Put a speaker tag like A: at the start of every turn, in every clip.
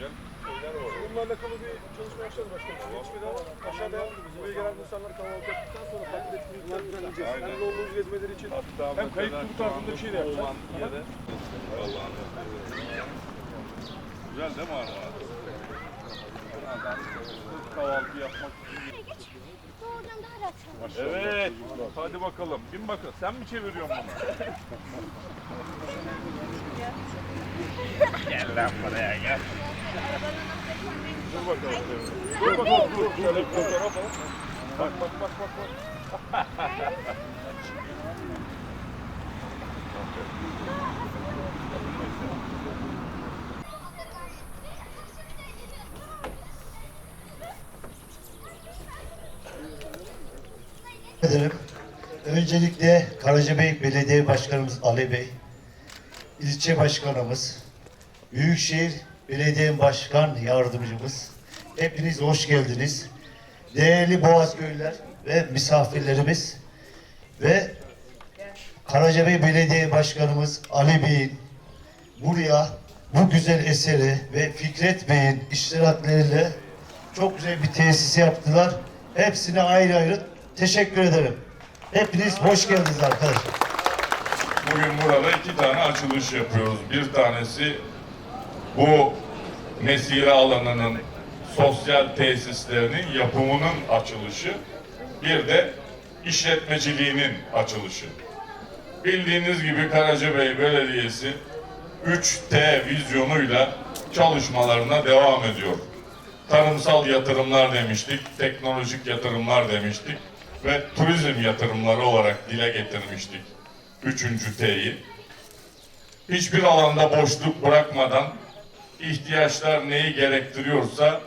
A: Bununla alakalı bir çalışma yapacağız başkanım. Geçmedi ama aşağıda buraya gelen insanlar kahvaltı yaptıktan sonra farklı etkinlikler düzenleyeceğiz.
B: Aynen.
A: Hem yolunuz gezmeleri için
B: Hatta
A: hem kayıp
B: mesela
A: tur
B: şu
A: tarzında bir şey de yapacağız.
B: yere Allah'ın Güzel değil mi Armağan? Kahvaltı yapmak. Evet. Hadi bakalım. Bin bakın. Sen mi çeviriyorsun bunu? gel lan buraya gel. Dur bakalım. Dur bakalım. Dur. Şöyle bir fotoğraf al. Bak bak bak bak. bak.
C: ederim. Öncelikle Karacabey Belediye Başkanımız Ali Bey, ilçe başkanımız, Büyükşehir Belediye Başkan Yardımcımız, hepiniz hoş geldiniz. Değerli Boğazköylüler ve misafirlerimiz ve Karacabey Belediye Başkanımız Ali Bey'in buraya bu güzel eseri ve Fikret Bey'in iştirakleriyle çok güzel bir tesis yaptılar. Hepsine ayrı ayrı teşekkür ederim. Hepiniz hoş geldiniz arkadaşlar.
D: Bugün burada iki tane açılış yapıyoruz. Bir tanesi bu mesire alanının sosyal tesislerinin yapımının açılışı. Bir de işletmeciliğinin açılışı. Bildiğiniz gibi Karacabey Belediyesi 3T vizyonuyla çalışmalarına devam ediyor. Tarımsal yatırımlar demiştik, teknolojik yatırımlar demiştik ve turizm yatırımları olarak dile getirmiştik. Üçüncü T'yi. Hiçbir alanda boşluk bırakmadan ihtiyaçlar neyi gerektiriyorsa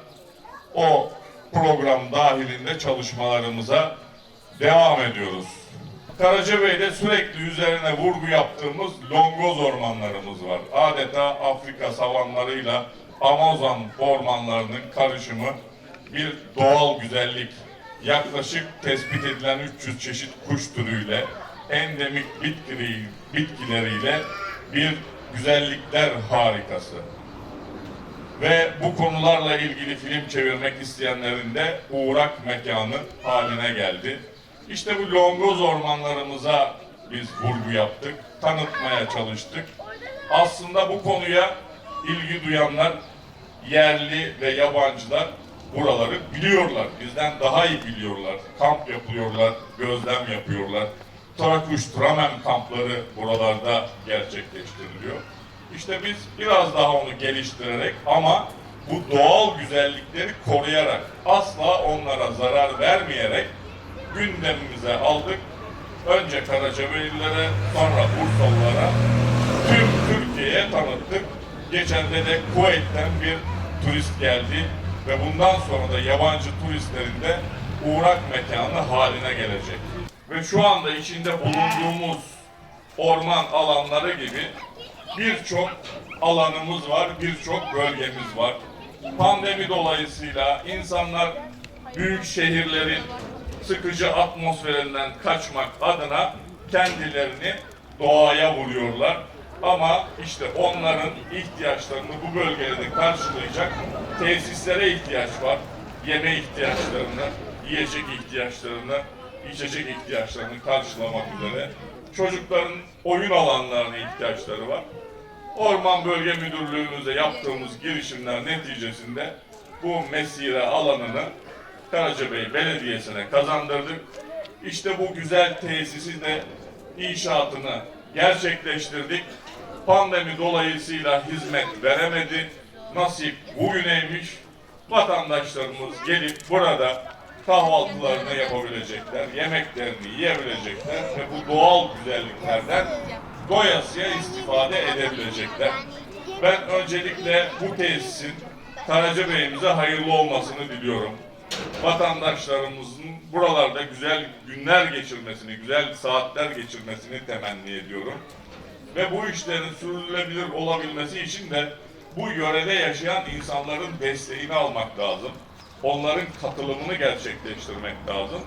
D: o program dahilinde çalışmalarımıza devam ediyoruz. Karacabey'de sürekli üzerine vurgu yaptığımız longoz ormanlarımız var. Adeta Afrika savanlarıyla Amazon ormanlarının karışımı bir doğal güzellik. Yaklaşık tespit edilen 300 çeşit kuş türüyle, endemik bitkileri, bitkileriyle bir güzellikler harikası ve bu konularla ilgili film çevirmek isteyenlerin de uğrak mekanı haline geldi. İşte bu longoz ormanlarımıza biz vurgu yaptık, tanıtmaya çalıştık. Aslında bu konuya ilgi duyanlar, yerli ve yabancılar buraları biliyorlar. Bizden daha iyi biliyorlar. Kamp yapıyorlar, gözlem yapıyorlar. Trakuş, Tramen kampları buralarda gerçekleştiriliyor. İşte biz biraz daha onu geliştirerek ama bu doğal güzellikleri koruyarak, asla onlara zarar vermeyerek gündemimize aldık. Önce Karacabeylilere, sonra Bursalılara, tüm Türkiye'ye tanıttık. Geçen de de Kuveyt'ten bir turist geldi ve bundan sonra da yabancı turistlerin de uğrak mekanı haline gelecek. Ve şu anda içinde bulunduğumuz orman alanları gibi birçok alanımız var, birçok bölgemiz var. Pandemi dolayısıyla insanlar büyük şehirlerin sıkıcı atmosferinden kaçmak adına kendilerini doğaya vuruyorlar. Ama işte onların ihtiyaçlarını bu bölgede karşılayacak tesislere ihtiyaç var. Yeme ihtiyaçlarını, yiyecek ihtiyaçlarını, içecek ihtiyaçlarını karşılamak üzere çocukların oyun alanlarına ihtiyaçları var. Orman Bölge Müdürlüğümüzde yaptığımız girişimler neticesinde bu mesire alanını Karacabey Belediyesi'ne kazandırdık. İşte bu güzel tesisi de inşaatını gerçekleştirdik. Pandemi dolayısıyla hizmet veremedi. Nasip bugüneymiş. Vatandaşlarımız gelip burada kahvaltılarını yapabilecekler, yemeklerini yiyebilecekler ve bu doğal güzelliklerden doyasıya istifade edebilecekler. Ben öncelikle bu tesisin Karacabey'imize hayırlı olmasını diliyorum. Vatandaşlarımızın buralarda güzel günler geçirmesini, güzel saatler geçirmesini temenni ediyorum. Ve bu işlerin sürdürülebilir olabilmesi için de bu yörede yaşayan insanların desteğini almak lazım. Onların katılımını gerçekleştirmek lazım.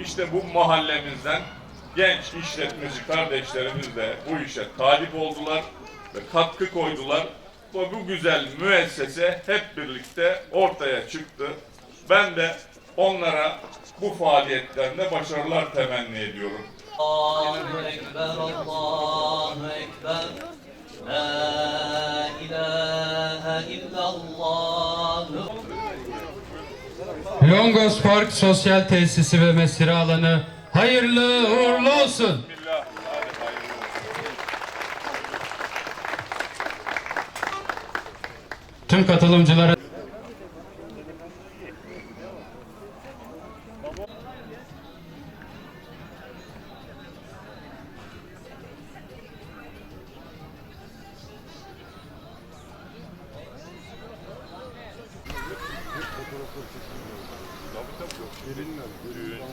D: İşte bu mahallemizden genç işletmeci kardeşlerimiz de bu işe talip oldular ve katkı koydular. ve bu güzel müessese hep birlikte ortaya çıktı. Ben de onlara bu faaliyetlerinde başarılar temenni ediyorum.
E: Allahu Ekber, Allahu Ekber.
F: Longos Park Sosyal Tesisi ve Mesire Alanı hayırlı uğurlu olsun.
D: Bismillah. Hadi
F: Tüm katılımcılara